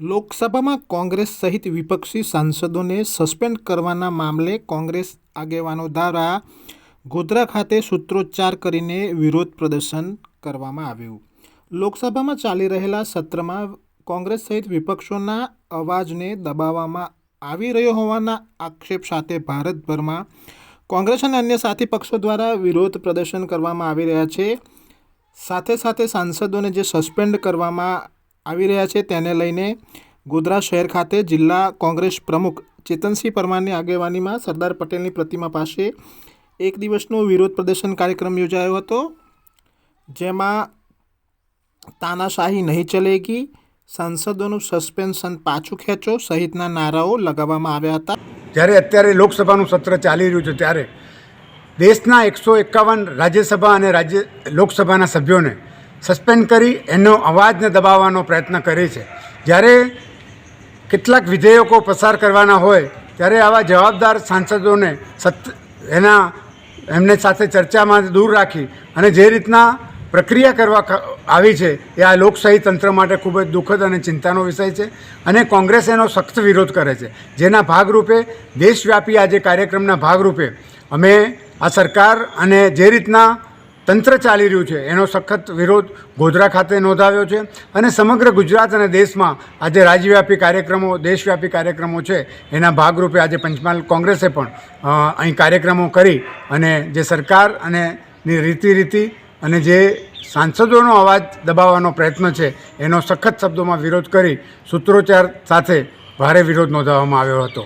લોકસભામાં કોંગ્રેસ સહિત વિપક્ષી સાંસદોને સસ્પેન્ડ કરવાના મામલે કોંગ્રેસ આગેવાનો દ્વારા ગોધરા ખાતે સૂત્રોચ્ચાર કરીને વિરોધ પ્રદર્શન કરવામાં આવ્યું. લોકસભામાં ચાલી રહેલા સત્રમાં કોંગ્રેસ સહિત વિપક્ષોના અવાજને દબાવવામાં આવી રહ્યો હોવાના આક્ષેપ સાથે ભારતભરમાં કોંગ્રેસ અને અન્ય સાથી પક્ષો દ્વારા વિરોધ પ્રદર્શન કરવામાં આવી રહ્યા છે. સાથે સાથે સાંસદોને જે સસ્પેન્ડ કરવામાં આવી રહ્યા છે. તેને લઈને ગોધરા શહેર ખાતે જિલ્લા કોંગ્રેસ પ્રમુખ ચેતનસિંહ પરમારની આગેવાનીમાં સરદાર પટેલની પ્રતિમા પાસે એક દિવસનો વિરોધ પ્રદર્શન કાર્યક્રમ યોજાયો હતો, જેમાં તાનાશાહી નહીં ચલેગી, સાંસદોનું સસ્પેન્શન પાછું ખેંચો સહિતના નારાઓ લગાવવામાં આવ્યા હતા. જ્યારે અત્યારે લોકસભાનું સત્ર ચાલી રહ્યું છે, ત્યારે દેશના એકસો એકાવન રાજ્યસભા અને રાજ્ય લોકસભાના સભ્યોને સસ્પેન્ડ કરી એનો અવાજને દબાવવાનો પ્રયત્ન કરે છે. જ્યારે કેટલાક વિધેયકો પસાર કરવાના હોય, ત્યારે આવા જવાબદાર સાંસદોને સત, એના, એમને સાથે ચર્ચામાં દૂર રાખી અને જે રીતના પ્રક્રિયા કરવા આવી છે, એ આ લોકશાહી તંત્ર માટે ખૂબ જ દુઃખદ અને ચિંતાનો વિષય છે અને કોંગ્રેસ એનો સખ્ત વિરોધ કરે છે. જેના ભાગરૂપે દેશવ્યાપી આજે કાર્યક્રમના ભાગરૂપે અમે આ સરકાર અને જે રીતના તંત્ર ચાલી રહ્યું છે. એનો સખત વિરોધ ગોધરા ખાતે નોંધાવ્યો છે અને સમગ્ર ગુજરાત અને દેશમાં આજે રાજ્યવ્યાપી કાર્યક્રમો, દેશવ્યાપી કાર્યક્રમો છે. એના ભાગરૂપે આજે પંચમહાલ કોંગ્રેસે પણ અહીં કાર્યક્રમો કરી અને જે સરકાર અને રીતિ રીતિ અને જે સાંસદોનો અવાજ દબાવવાનો પ્રયત્ન છે, એનો સખત શબ્દોમાં વિરોધ કરી સૂત્રોચ્ચાર સાથે ભારે વિરોધ નોંધાવવામાં આવ્યો હતો.